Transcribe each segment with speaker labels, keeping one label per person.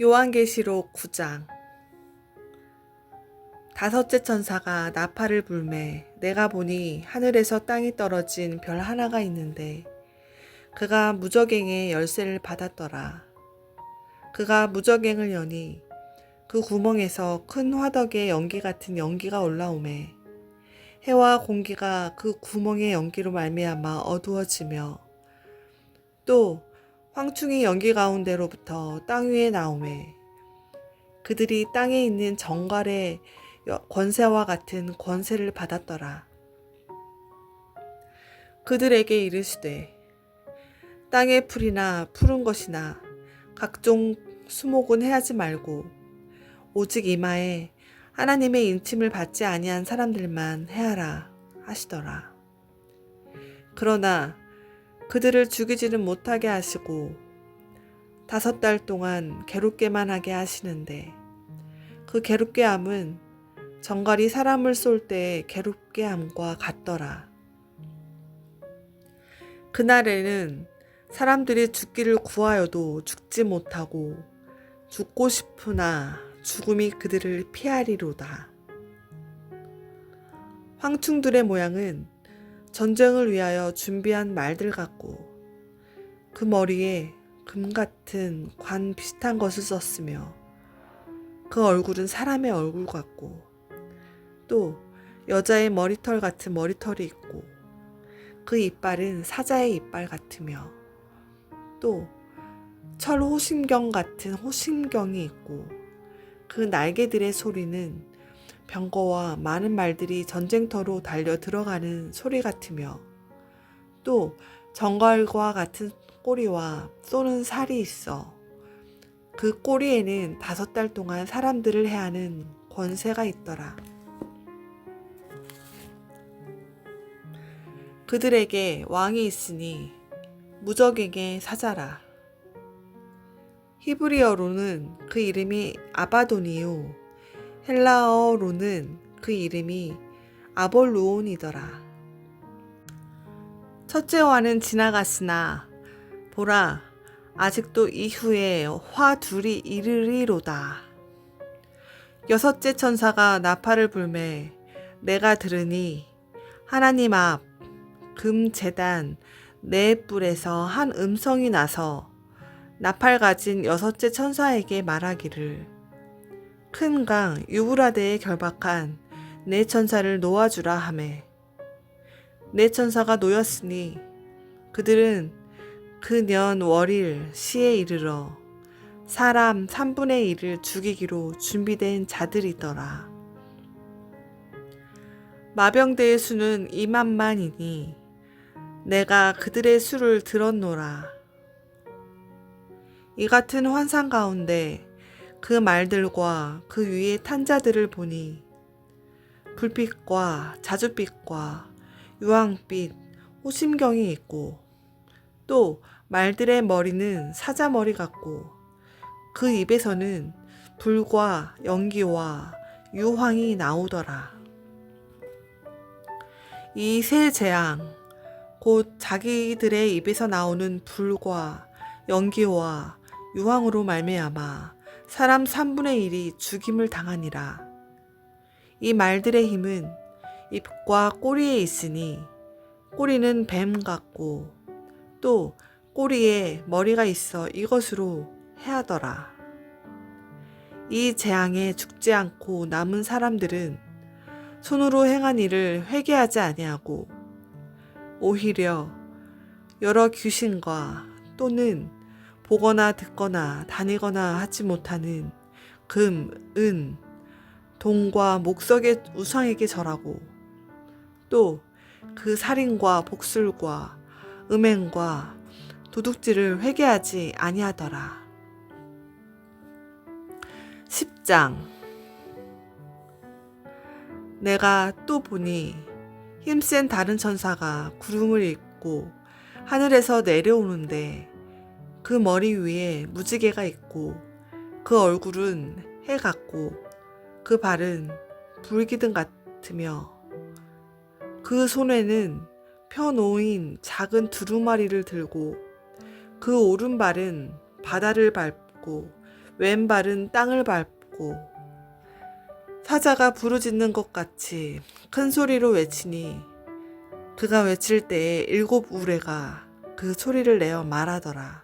Speaker 1: 요한계시록 9장 다섯째 천사가 나팔을 불매 내가 보니 하늘에서 땅이 떨어진 별 하나가 있는데 그가 무적행의 열쇠를 받았더라. 그가 무적행을 여니 그 구멍에서 큰 화덕의 연기 같은 연기가 올라오매 해와 공기가 그 구멍의 연기로 말미암아 어두워지며 또 황충이 연기 가운데로부터 땅 위에 나오매 그들이 땅에 있는 정갈의 권세와 같은 권세를 받았더라. 그들에게 이르시되 땅의 풀이나 푸른 것이나 각종 수목은 해하지 말고 오직 이마에 하나님의 인침을 받지 아니한 사람들만 해하라 하시더라. 그러나 그들을 죽이지는 못하게 하시고 다섯 달 동안 괴롭게만 하게 하시는데 그 괴롭게 함은 정갈이 사람을 쏠때 괴롭게 함과 같더라. 그날에는 사람들이 죽기를 구하여도 죽지 못하고 죽고 싶으나 죽음이 그들을 피하리로다. 황충들의 모양은 전쟁을 위하여 준비한 말들 같고 그 머리에 금 같은 관 비슷한 것을 썼으며 그 얼굴은 사람의 얼굴 같고 또 여자의 머리털 같은 머리털이 있고 그 이빨은 사자의 이빨 같으며 또 철 호심경 같은 호심경이 있고 그 날개들의 소리는 병거와 많은 말들이 전쟁터로 달려 들어가는 소리 같으며 또 정갈과 같은 꼬리와 쏘는 살이 있어 그 꼬리에는 다섯 달 동안 사람들을 해하는 권세가 있더라. 그들에게 왕이 있으니 무적에게 사자라. 히브리어로는 그 이름이 아바돈이요. 헬라어로는 그 이름이 아볼루온이더라. 첫째 화는 지나갔으나 보라 아직도 이후에 화 둘이 이르리로다. 여섯째 천사가 나팔을 불매 내가 들으니 하나님 앞금 재단 네 뿔에서 한 음성이 나서 나팔 가진 여섯째 천사에게 말하기를 큰 강 유브라데에 결박한 네 천사를 놓아주라 하매 네 천사가 놓였으니 그들은 그년 월일 시에 이르러 사람 3분의 1을 죽이기로 준비된 자들이더라. 마병대의 수는 2만만이니 내가 그들의 수를 들었노라. 이 같은 환상 가운데 그 말들과 그 위의 탄자들을 보니 불빛과 자줏빛과 유황빛, 호심경이 있고 또 말들의 머리는 사자 머리 같고 그 입에서는 불과 연기와 유황이 나오더라. 이 세 재앙, 곧 자기들의 입에서 나오는 불과 연기와 유황으로 말미암아 사람 3분의 1이 죽임을 당하니라. 이 말들의 힘은 입과 꼬리에 있으니 꼬리는 뱀 같고 또 꼬리에 머리가 있어 이것으로 해하더라. 이 재앙에 죽지 않고 남은 사람들은 손으로 행한 일을 회개하지 아니하고 오히려 여러 귀신과 또는 보거나 듣거나 다니거나 하지 못하는 금, 은, 동과 목석의 우상에게 절하고 또 그 살인과 복술과 음행과 도둑질을 회개하지 아니하더라. 10장 내가 또 보니 힘센 다른 천사가 구름을 입고 하늘에서 내려오는데 그 머리 위에 무지개가 있고 그 얼굴은 해 같고 그 발은 불기둥 같으며 그 손에는 펴놓인 작은 두루마리를 들고 그 오른발은 바다를 밟고 왼발은 땅을 밟고 사자가 부르짖는 것 같이 큰 소리로 외치니 그가 외칠 때에 일곱 우레가 그 소리를 내어 말하더라.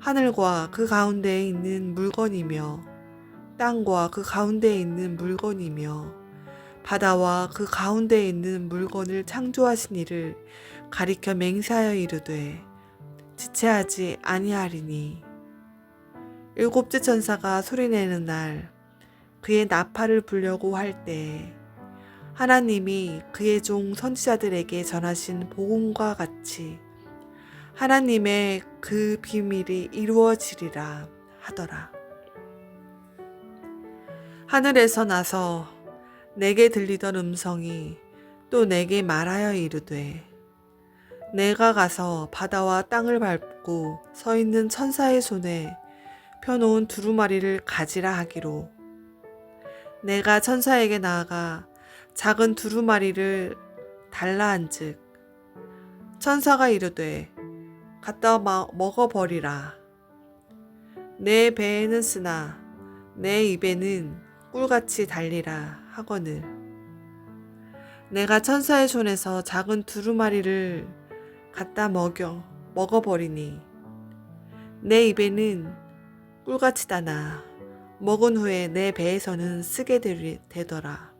Speaker 1: 하늘과 그 가운데에 있는 물건이며 땅과 그 가운데에 있는 물건이며 바다와 그 가운데에 있는 물건을 창조하신 이를 가리켜 맹세하여 이르되 지체하지 아니하리니. 일곱째 천사가 소리내는 날 그의 나팔을 불려고 할때 하나님이 그의 종 선지자들에게 전하신 복음과 같이 하나님의 그 비밀이 이루어지리라 하더라. 하늘에서 나서 내게 들리던 음성이 또 내게 말하여 이르되 내가 가서 바다와 땅을 밟고 서 있는 천사의 손에 펴놓은 두루마리를 가지라 하기로 내가 천사에게 나아가 작은 두루마리를 달라 한즉 천사가 이르되 갖다 마- 먹어버리라 내 배에는 쓰나 내 입에는 꿀같이 달리라 하거늘 내가 천사의 손에서 작은 두루마리를 갖다 먹여 먹어버리니 내 입에는 꿀같이 다나 먹은 후에 내 배에서는 쓰게 되더라.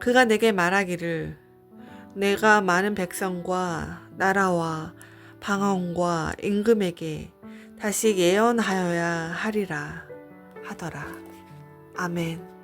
Speaker 1: 그가 내게 말하기를 내가 많은 백성과 나라와 방언과 임금에게 다시 예언하여야 하리라 하더라. 아멘.